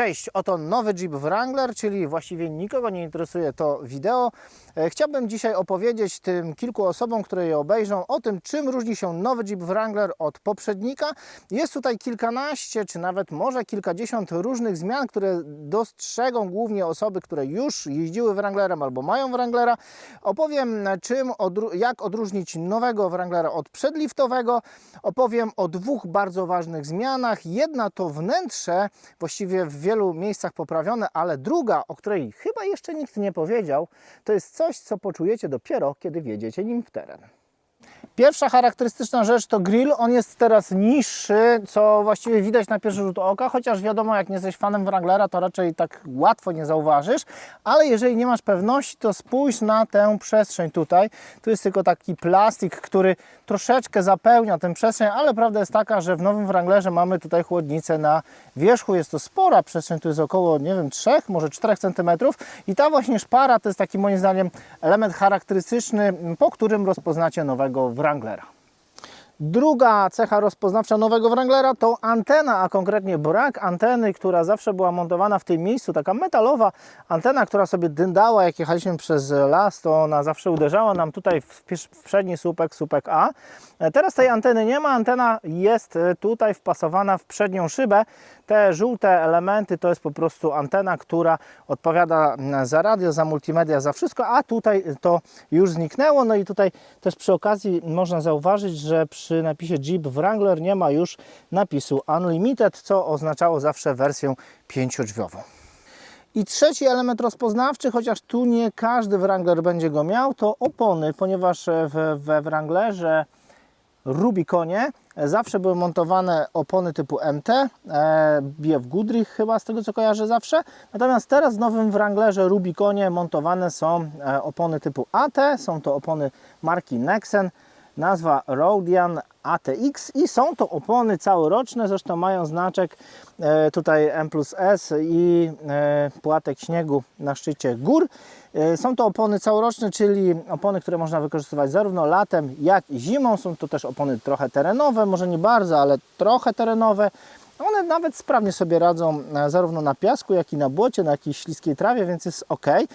Cześć, oto nowy Jeep Wrangler, czyli właściwie nikogo nie interesuje to wideo. E, Chciałbym dzisiaj opowiedzieć tym kilku osobom, które je obejrzą, o tym, czym różni się nowy Jeep Wrangler od poprzednika. Jest tutaj kilkanaście, czy nawet może kilkadziesiąt różnych zmian, które dostrzegą głównie osoby, które już jeździły Wranglerem albo mają Wranglera. Opowiem, czym, jak odróżnić nowego Wranglera od przedliftowego. Opowiem o dwóch bardzo ważnych zmianach. Jedna to wnętrze, właściwie w wielu miejscach poprawione, ale druga, o której chyba jeszcze nikt nie powiedział, to jest coś, co poczujecie dopiero, kiedy wjedziecie nim w teren. Pierwsza charakterystyczna rzecz to grill. On jest teraz niższy, co właściwie widać na pierwszy rzut oka, chociaż wiadomo, jak nie jesteś fanem Wranglera, to raczej tak łatwo nie zauważysz. Ale jeżeli nie masz pewności, to spójrz na tę przestrzeń tutaj. Tu jest tylko taki plastik, który troszeczkę zapełnia tę przestrzeń, ale prawda jest taka, że w nowym Wranglerze mamy tutaj chłodnicę na wierzchu. Jest to spora przestrzeń, tu jest około, nie wiem, 3, może 4 cm. I ta właśnie szpara to jest taki moim zdaniem element charakterystyczny, po którym rozpoznacie nowego Wranglera. Druga cecha rozpoznawcza nowego Wranglera to antena, a konkretnie brak anteny, która zawsze była montowana w tym miejscu, taka metalowa antena, która sobie dyndała, jak jechaliśmy przez las, to ona zawsze uderzała nam tutaj w, w przedni słupek, słupek A. Teraz tej anteny nie ma, antena jest tutaj wpasowana w przednią szybę. Te żółte elementy to jest po prostu antena, która odpowiada mm, za radio, za multimedia, za wszystko, a tutaj to już zniknęło. No i tutaj też przy okazji można zauważyć, że przy napisie Jeep Wrangler nie ma już napisu Unlimited, co oznaczało zawsze wersję pięciodrzwiową. I trzeci element rozpoznawczy, chociaż tu nie każdy Wrangler będzie go miał, to opony, ponieważ we Wranglerze Rubiconie zawsze były montowane opony typu MT, e, BF Goodrich chyba z tego co kojarzę zawsze. Natomiast teraz w nowym Wranglerze Rubiconie montowane są e, opony typu AT, są to opony marki Nexen, nazwa Rodian ATX i są to opony całoroczne, zresztą mają znaczek e, tutaj M plus S i e, płatek śniegu na szczycie gór. E, Są to opony całoroczne, czyli opony, które można wykorzystywać zarówno latem, jak i zimą. Są to też opony trochę terenowe, może nie bardzo, ale trochę terenowe. One nawet sprawnie sobie radzą e, zarówno na piasku, jak i na błocie, na jakiejś śliskiej trawie, więc jest ok. E,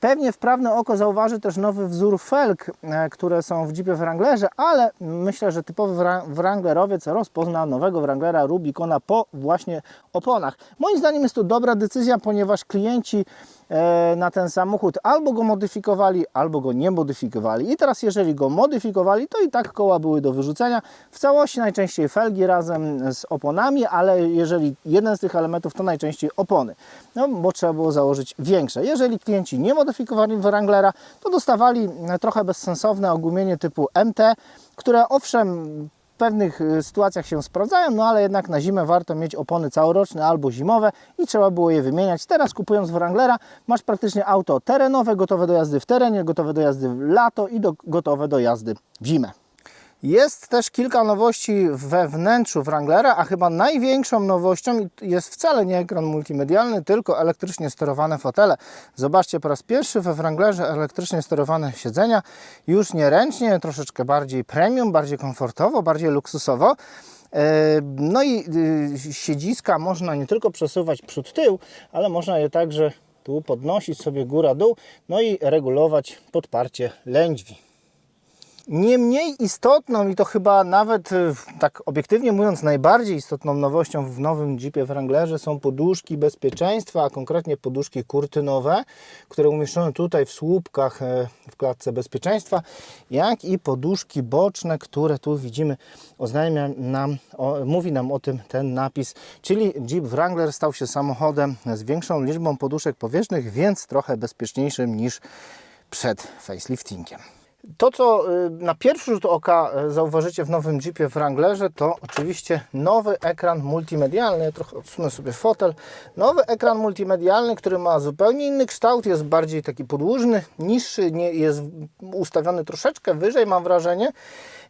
Pewnie wprawne oko zauważy też nowy wzór felg, e, które są w Jeepie Wranglerze, ale myślę, że typowy Wra- Wranglerowiec rozpozna nowego Wranglera Rubicona po właśnie oponach. Moim zdaniem jest to dobra decyzja, ponieważ klienci na ten samochód albo go modyfikowali, albo go nie modyfikowali. I teraz jeżeli go modyfikowali, to i tak koła były do wyrzucenia. W całości najczęściej felgi razem z oponami, ale jeżeli jeden z tych elementów, to najczęściej opony. No, bo trzeba było założyć większe. Jeżeli klienci nie modyfikowali Wranglera, to dostawali e, trochę bezsensowne ogumienie typu MT, które owszem pewnych y, sytuacjach się sprawdzają, no ale jednak na zimę warto mieć opony całoroczne albo zimowe i trzeba było je wymieniać. Teraz kupując Wranglera masz praktycznie auto terenowe, gotowe do jazdy w terenie, gotowe do jazdy w lato i do, gotowe do jazdy w zimę. Jest też kilka nowości we wnętrzu Wranglera, a chyba największą nowością jest wcale nie ekran multimedialny, tylko elektrycznie sterowane fotele. Zobaczcie po raz pierwszy we Wranglerze elektrycznie sterowane siedzenia, już nie ręcznie, troszeczkę bardziej premium, bardziej komfortowo, bardziej luksusowo. E, No i y, siedziska można nie tylko przesuwać przód-tył, ale można je także tu podnosić sobie góra-dół, no i regulować podparcie lędźwi. Nie mniej istotną i to chyba nawet y, tak obiektywnie mówiąc najbardziej istotną nowością w nowym Jeepie Wranglerze są poduszki bezpieczeństwa, a konkretnie poduszki kurtynowe, które umieszczone tutaj w słupkach e, w klatce bezpieczeństwa, jak i poduszki boczne, które tu widzimy oznajmia nam, o, mówi nam o tym ten napis, czyli Jeep Wrangler stał się samochodem z większą liczbą poduszek powierzchnych, więc trochę bezpieczniejszym niż przed faceliftingiem. To, co y, na pierwszy rzut oka y, zauważycie w nowym Jeepie Wranglerze, to oczywiście nowy ekran multimedialny. Trochę odsunę sobie fotel. Nowy ekran multimedialny, który ma zupełnie inny kształt, jest bardziej taki podłużny, niższy, nie, jest ustawiony troszeczkę wyżej, mam wrażenie.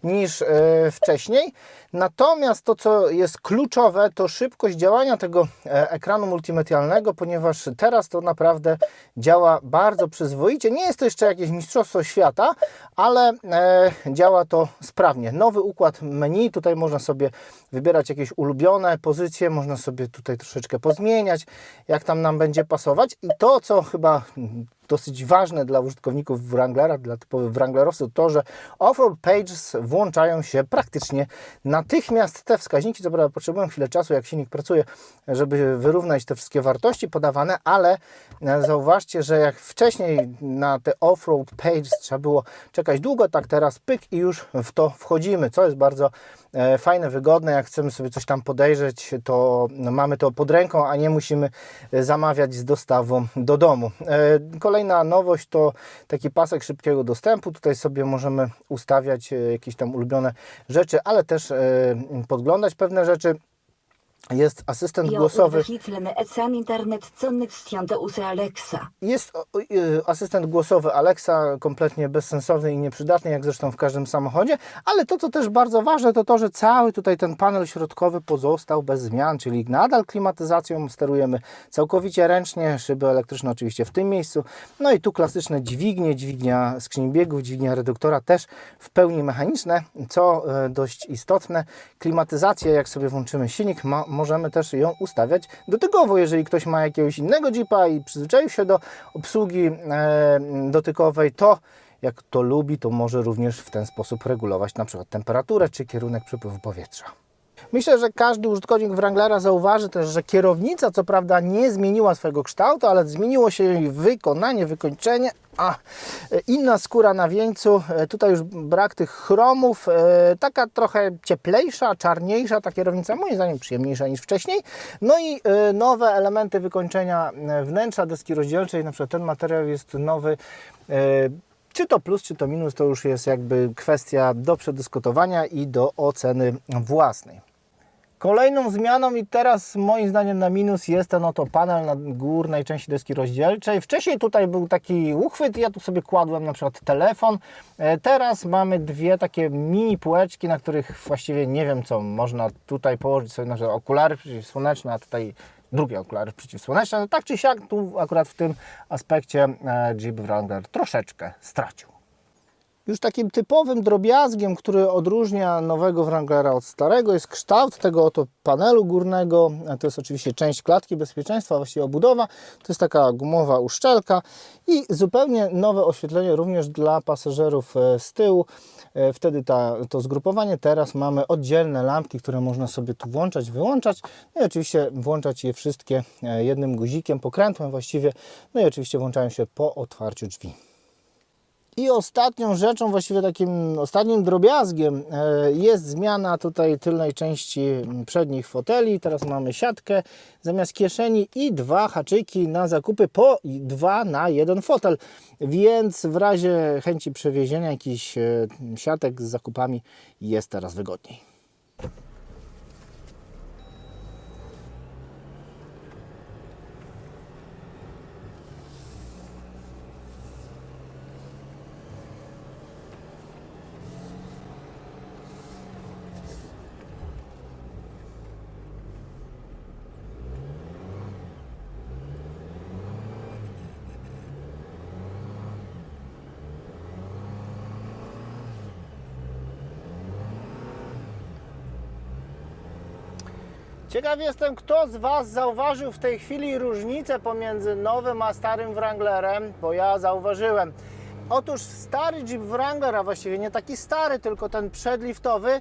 Niż e, wcześniej. Natomiast to, co jest kluczowe, to szybkość działania tego e, ekranu multimedialnego, ponieważ teraz to naprawdę działa bardzo przyzwoicie. Nie jest to jeszcze jakieś mistrzostwo świata, ale e, działa to sprawnie. Nowy układ menu, tutaj można sobie wybierać jakieś ulubione pozycje, można sobie tutaj troszeczkę pozmieniać, jak tam nam będzie pasować. I to, co chyba dosyć ważne dla użytkowników Wranglera, dla typowych Wranglerowców, to, że Offroad Pages włączają się praktycznie natychmiast. Te wskaźniki, co prawda potrzebują chwilę czasu, jak silnik pracuje, żeby wyrównać te wszystkie wartości podawane, ale e, zauważcie, że jak wcześniej na te Offroad Pages trzeba było czekać długo, tak teraz pyk i już w to wchodzimy, co jest bardzo e, fajne, wygodne. Jak chcemy sobie coś tam podejrzeć, to mamy to pod ręką, a nie musimy e, zamawiać z dostawą do domu. E, Kolejna nowość to taki pasek szybkiego dostępu. Tutaj sobie możemy ustawiać e, jakieś tam ulubione rzeczy, ale też e, podglądać pewne rzeczy. Jest asystent głosowy. Jest y, asystent głosowy Alexa, kompletnie bezsensowny i nieprzydatny, jak zresztą w każdym samochodzie, ale to, co też bardzo ważne, to to, że cały tutaj ten panel środkowy pozostał bez zmian, czyli nadal klimatyzacją sterujemy całkowicie ręcznie, szyby elektryczne oczywiście w tym miejscu, no i tu klasyczne dźwignie, dźwignia skrzyni biegów, dźwignia reduktora też w pełni mechaniczne, co e, dość istotne. Klimatyzację, jak sobie włączymy silnik, ma, możemy też ją ustawiać dotykowo, jeżeli ktoś ma jakiegoś innego Jeepa i przyzwyczaił się do obsługi e, dotykowej, to jak to lubi, to może również w ten sposób regulować na przykład temperaturę czy kierunek przepływu powietrza. Myślę, że każdy użytkownik Wranglera zauważy też, że kierownica co prawda nie zmieniła swojego kształtu, ale zmieniło się jej wykonanie, wykończenie. A, e, inna skóra na wieńcu, e, tutaj już brak tych chromów, e, taka trochę cieplejsza, czarniejsza ta kierownica, moim zdaniem przyjemniejsza niż wcześniej. No i nowe elementy wykończenia wnętrza deski rozdzielczej, na przykład ten materiał jest nowy. Czy to plus, czy to minus, to już jest jakby kwestia do przedyskutowania i do oceny własnej. Kolejną zmianą i teraz moim zdaniem na minus jest ten oto panel na górnej części deski rozdzielczej. Wcześniej tutaj był taki uchwyt ja tu sobie kładłem na przykład telefon. E, Teraz mamy dwie takie mini półeczki, na których właściwie nie wiem co można tutaj położyć sobie na przykład okulary przeciwsłoneczne, a tutaj drugie okulary przeciwsłoneczne. No tak czy siak tu akurat w tym aspekcie e, Jeep Wrangler troszeczkę stracił. Już takim typowym drobiazgiem, który odróżnia nowego Wranglera od starego, jest kształt tego oto panelu górnego. To jest oczywiście część klatki bezpieczeństwa, właściwie obudowa. To jest taka gumowa uszczelka i zupełnie nowe oświetlenie również dla pasażerów e, z tyłu. E, Wtedy ta, to zgrupowanie. Teraz mamy oddzielne lampki, które można sobie tu włączać, wyłączać. No i oczywiście włączać je wszystkie e, jednym guzikiem, pokrętłem właściwie. No i oczywiście włączają się po otwarciu drzwi. I ostatnią rzeczą, właściwie takim ostatnim drobiazgiem e, jest zmiana tutaj tylnej części przednich foteli. Teraz mamy siatkę zamiast kieszeni i dwa haczyki na zakupy po dwa na jeden fotel. Więc w razie chęci przewiezienia jakichś e, siatek z zakupami jest teraz wygodniej. Ciekaw jestem, kto z Was zauważył w tej chwili różnicę pomiędzy nowym a starym Wranglerem, bo ja zauważyłem. Otóż stary Jeep Wrangler, a właściwie nie taki stary, tylko ten przedliftowy,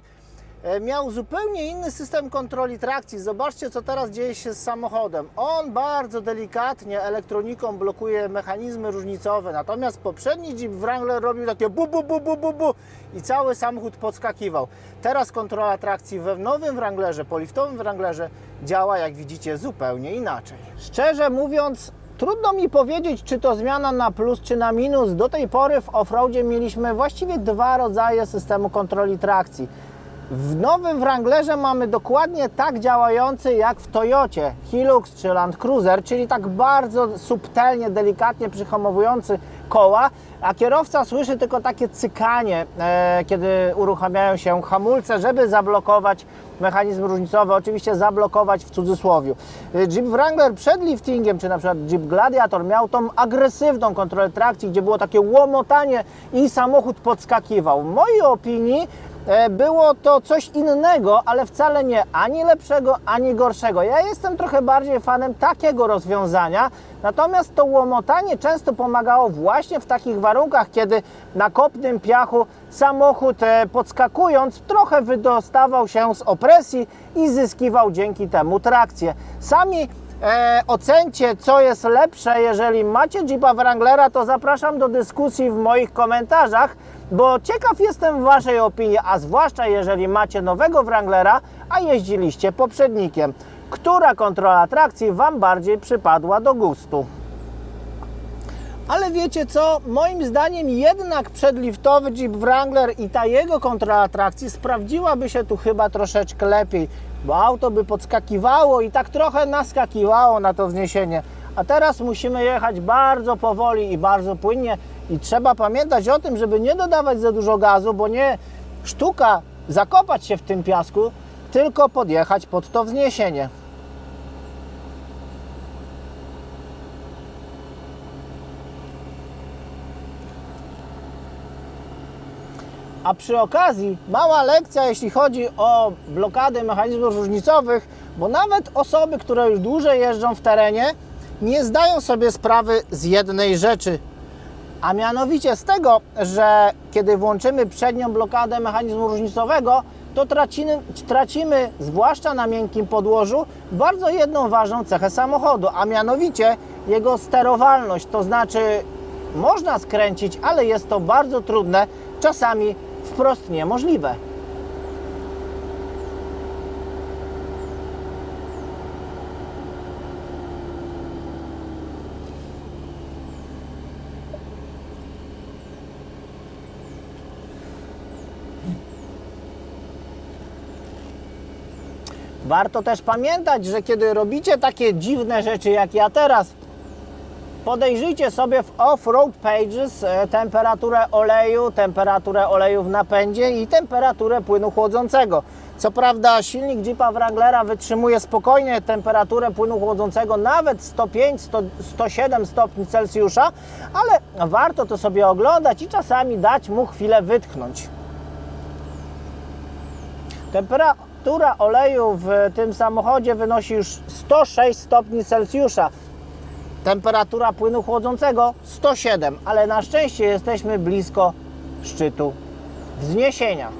miał zupełnie inny system kontroli trakcji. Zobaczcie, co teraz dzieje się z samochodem. On bardzo delikatnie elektroniką blokuje mechanizmy różnicowe, natomiast poprzedni Jeep Wrangler robił takie bu, bu, bu, bu, bu, bu i cały samochód podskakiwał. Teraz kontrola trakcji we nowym Wranglerze, poliftowym Wranglerze działa, jak widzicie, zupełnie inaczej. Szczerze mówiąc, Trudno mi powiedzieć, czy to zmiana na plus, czy na minus. Do tej pory w offroadzie mieliśmy właściwie dwa rodzaje systemu kontroli trakcji. W nowym Wranglerze mamy dokładnie tak działający jak w Toyocie Hilux czy Land Cruiser, czyli tak bardzo subtelnie, delikatnie przyhamowujący koła. a kierowca słyszy tylko takie cykanie, e, kiedy uruchamiają się hamulce, żeby zablokować mechanizm różnicowy, oczywiście zablokować w cudzysłowie. E, Jeep Wrangler przed liftingiem, czy na przykład Jeep Gladiator miał tą agresywną kontrolę trakcji, gdzie było takie łomotanie i samochód podskakiwał. W mojej opinii było to coś innego, ale wcale nie ani lepszego, ani gorszego. Ja jestem trochę bardziej fanem takiego rozwiązania, natomiast to łomotanie często pomagało właśnie w takich warunkach, kiedy na kopnym piachu samochód e, podskakując trochę wydostawał się z opresji i zyskiwał dzięki temu trakcję. Sami E, ocencie, co jest lepsze. Jeżeli macie Jeepa Wranglera, to zapraszam do dyskusji w moich komentarzach, bo ciekaw jestem Waszej opinii, a zwłaszcza jeżeli macie nowego Wranglera, a jeździliście poprzednikiem. Która kontrola trakcji Wam bardziej przypadła do gustu? Ale wiecie co? Moim zdaniem jednak przedliftowy Jeep Wrangler i ta jego kontrola trakcji sprawdziłaby się tu chyba troszeczkę lepiej, bo auto by podskakiwało i tak trochę naskakiwało na to wzniesienie. A teraz musimy jechać bardzo powoli i bardzo płynnie i trzeba pamiętać o tym, żeby nie dodawać za dużo gazu, bo nie sztuka zakopać się w tym piasku, tylko podjechać pod to wzniesienie. A przy okazji mała lekcja, jeśli chodzi o blokady mechanizmów różnicowych, bo nawet osoby, które już dłużej jeżdżą w terenie, nie zdają sobie sprawy z jednej rzeczy. A mianowicie z tego, że kiedy włączymy przednią blokadę mechanizmu różnicowego, to tracimy, tracimy, zwłaszcza na miękkim podłożu, bardzo jedną ważną cechę samochodu, a mianowicie jego sterowalność. To znaczy, można skręcić, ale jest to bardzo trudne, czasami wprost niemożliwe. Warto też pamiętać, że kiedy robicie takie dziwne rzeczy jak ja teraz, podejrzyjcie sobie w Off-Road Pages e, temperaturę oleju, temperaturę oleju w napędzie i temperaturę płynu chłodzącego. Co prawda silnik Jeepa Wranglera wytrzymuje spokojnie temperaturę płynu chłodzącego nawet 105, 100, 107 stopni Celsjusza, ale warto to sobie oglądać i czasami dać mu chwilę wytchnąć. Temperatura oleju w tym samochodzie wynosi już 106 stopni Celsjusza. Temperatura płynu chłodzącego 107, ale na szczęście jesteśmy blisko szczytu wzniesienia.